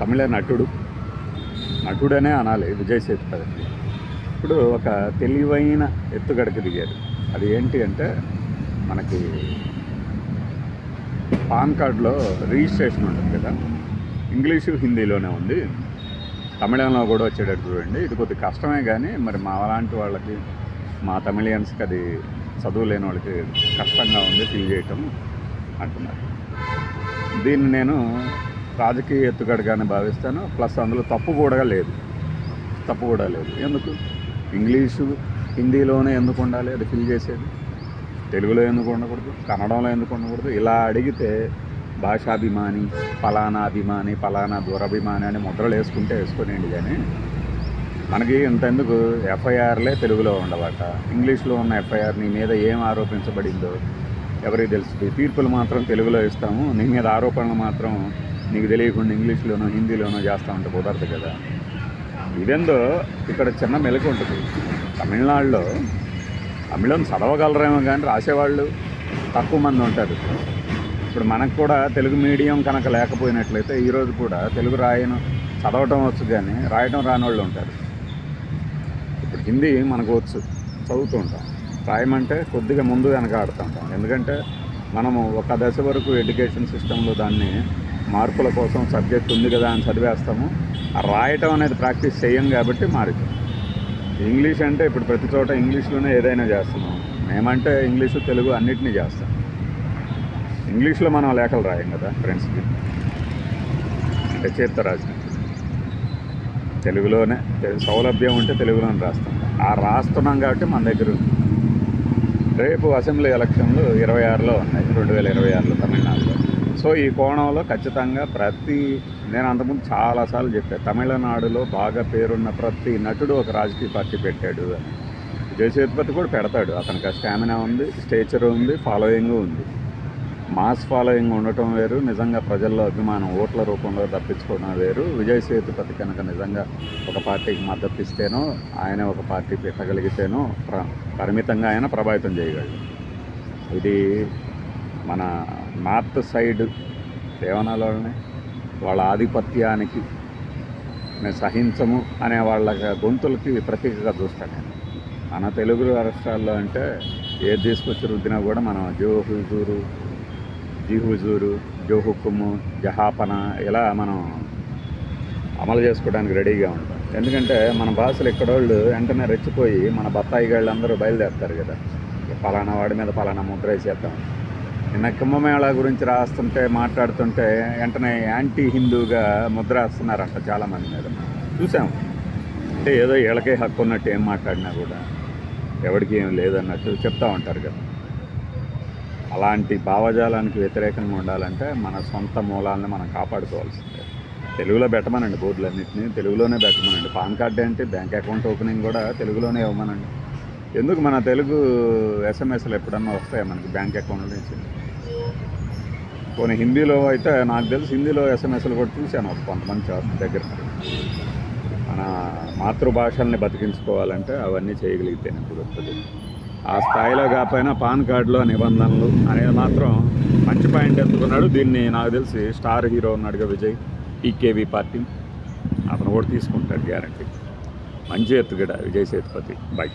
తమిళ నటుడు. నటుడనే అనాలి విజయ్ సేతుపతి. ఇప్పుడు ఒక తెలివైన ఎత్తుగడకు దిగారు అది ఏంటి అంటే మనకి పాన్ కార్డులో రిజిస్ట్రేషన్ ఉంటుంది కదా. ఇంగ్లీషు హిందీలోనే ఉంది. తమిళంలో కూడా వచ్చేటట్టు చూడండి. ఇది కొద్ది కష్టమే కానీ మరి మా లాంటి వాళ్ళకి మా తమిళియన్స్కి అది చదువు లేని వాళ్ళకి కష్టంగా ఉంది ఫీల్ చేయటం అంటున్నారు. దీన్ని నేను రాజకీయ ఎత్తుగడగానే భావిస్తాను. ప్లస్ అందులో తప్పు కూడా లేదు. తప్పు కూడా లేదు. ఎందుకు? ఇంగ్లీషు హిందీలోనే ఎందుకు ఉండాలి? అది ఫిల్ చేసేది. తెలుగులో ఎందుకు ఉండకూడదు? కన్నడంలో ఎందుకు ఉండకూడదు? ఇలా అడిగితే భాషాభిమాని ఫలానా అభిమాని ఫలానా దురభిమాని అని ముద్రలు వేసుకుంటే వేసుకునేయండి కానీ మనకి ఇంతెందుకు? ఎఫ్ఐఆర్లే తెలుగులో ఉండవట. ఇంగ్లీష్లో ఉన్న ఎఫ్ఐఆర్ నీ మీద ఏం ఆరోపించబడిందో ఎవరికి తెలుస్తుంది తీర్పులు మాత్రం తెలుగులో ఇస్తాము. నీ మీద ఆరోపణలు మాత్రం నీకు తెలియకుండా ఇంగ్లీష్లోనో హిందీలోనో చేస్తూ ఉంటే కుదరదు కదా. ఇదేందో ఇక్కడ చిన్న మెలకు ఉంటుంది. తమిళనాడులో తమిళం చదవగలరేమో కానీ రాసేవాళ్ళు తక్కువ మంది ఉంటారు. ఇప్పుడు మనకు కూడా తెలుగు మీడియం కనుక లేకపోయినట్లయితే ఈరోజు కూడా తెలుగు రాయను చదవటం వచ్చు కానీ రాయటం రాని వాళ్ళు ఉంటారు. ఇప్పుడు హిందీ మనకు వచ్చు చదువుతూ ఉంటాం. రాయమంటే కొద్దిగా ముందు వెనక ఆడుతుంటాం ఎందుకంటే మనము ఒక దశ వరకు ఎడ్యుకేషన్ సిస్టంలో దాన్ని మార్పుల కోసం సబ్జెక్ట్ ఉంది కదా అని చదివేస్తాము. రాయటం అనేది ప్రాక్టీస్ చేయం కాబట్టి మారుతాం ఇంగ్లీష్ అంటే ఇప్పుడు ప్రతి చోట ఇంగ్లీష్లోనే ఏదైనా చేస్తున్నాం. మేమంటే ఇంగ్లీషు తెలుగు అన్నిటినీ చేస్తాం. ఇంగ్లీష్లో మనం లేఖలు రాయం కదా ఫ్రెండ్స్కి. అంటే చేత రాసిన తెలుగులోనే సౌలభ్యం ఉంటే తెలుగులోనే రాస్తాం. ఆ రాస్తున్నాం కాబట్టి మన దగ్గర రేపు అసెంబ్లీ ఎలక్షన్లు ఇరవై ఆరులో ఉన్నాయి. రెండు వేల ఇరవై ఆరులో తమిళనాడులో. సో ఈ కోణంలో ఖచ్చితంగా ప్రతి నేను అంతకుముందు చాలాసార్లు చెప్పాను తమిళనాడులో బాగా పేరున్న ప్రతి నటుడు ఒక రాజకీయ పార్టీ పెట్టాడు. అని విజయ్ సేతుపతి కూడా పెడతాడు. అతనికి ఆ స్టామినా ఉంది స్టేచర్ ఉంది ఫాలోయింగ్ ఉంది. మాస్ ఫాలోయింగ్ ఉండటం వేరు నిజంగా ప్రజల్లో అభిమానం ఓట్ల రూపంలో తప్పించుకోవడం వేరు. విజయ్ సేతుపతి కనుక నిజంగా ఒక పార్టీకి మద్దతు ఇస్తేనో ఆయన ఒక పార్టీ పెట్టగలిగితేనో ప్ర పరిమితంగా ఆయన ప్రభావితం చేయగలడు. ఇది మన నార్త్ సైడ్ ఏమనాలి వాళ్ళ ఆధిపత్యానికి మేము సహించము అనే వాళ్ళ గొంతులకి ప్రతీకగా చూస్తాను నేను. మన తెలుగు రాష్ట్రాల్లో అంటే ఏది తీసుకొచ్చి రుద్దినా కూడా మనం జో హుజూరు జీ హుజూరు జో హుక్కుము జహాపన ఇలా మనం అమలు చేసుకోవడానికి రెడీగా ఉంటాం. ఎందుకంటే మన భాషలు ఇక్కడోళ్ళు వెంటనే రెచ్చిపోయి మన బత్తాయి గాళ్ళందరూ బయలుదేరుతారు కదా. పలానా వాడి మీద పలానా ముద్ర వేసేద్దాం. నిన్న కుంభమేళ గురించి రాస్తుంటే మాట్లాడుతుంటే వెంటనే యాంటీ హిందూగా ముద్ర వస్తున్నారంట చాలామంది మీద చూసాం. అంటే ఏదో వీళ్ళకే హక్కు ఉన్నట్టు ఏం మాట్లాడినా కూడా ఎవరికి ఏం లేదన్నట్టు చెప్తా ఉంటారు కదా. అలాంటి భావజాలానికి వ్యతిరేకంగా ఉండాలంటే మన సొంత మూలాలను మనం కాపాడుకోవాల్సిందే. తెలుగులో పెట్టమనండి బోర్డులన్నింటినీ. తెలుగులోనే పెట్టమనండి. పాన్ కార్డు అంటే బ్యాంక్ అకౌంట్ ఓపెనింగ్ కూడా తెలుగులోనే ఇవ్వమనండి. ఎందుకు మన తెలుగు ఎస్ఎంఎస్లు ఎప్పుడన్నా వస్తాయి మనకి బ్యాంక్ అకౌంట్ నుంచి? కొన్ని హిందీలో అయితే నాకు తెలిసి హిందీలో ఎస్ఎంఎస్లు కూడా చూశాను కొంతమంది దగ్గర. మన మాతృభాషల్ని బతికించుకోవాలంటే అవన్నీ చేయగలిగితేనే కుదురుతుంది. ఆ స్థాయిలో కాకపోయినా పాన్ కార్డులో నిబంధనలు అనేది మాత్రం మంచి పాయింట్ ఎత్తుకున్నాడు. దీన్ని నాకు తెలిసి స్టార్ హీరో ఉన్నాడుగా విజయ్ ఈకేవి పార్టీ. అతను కూడా తీసుకుంటాడు గ్యారంటీ. మంచి ఎత్తుగడ విజయ్ సేతుపతి. బై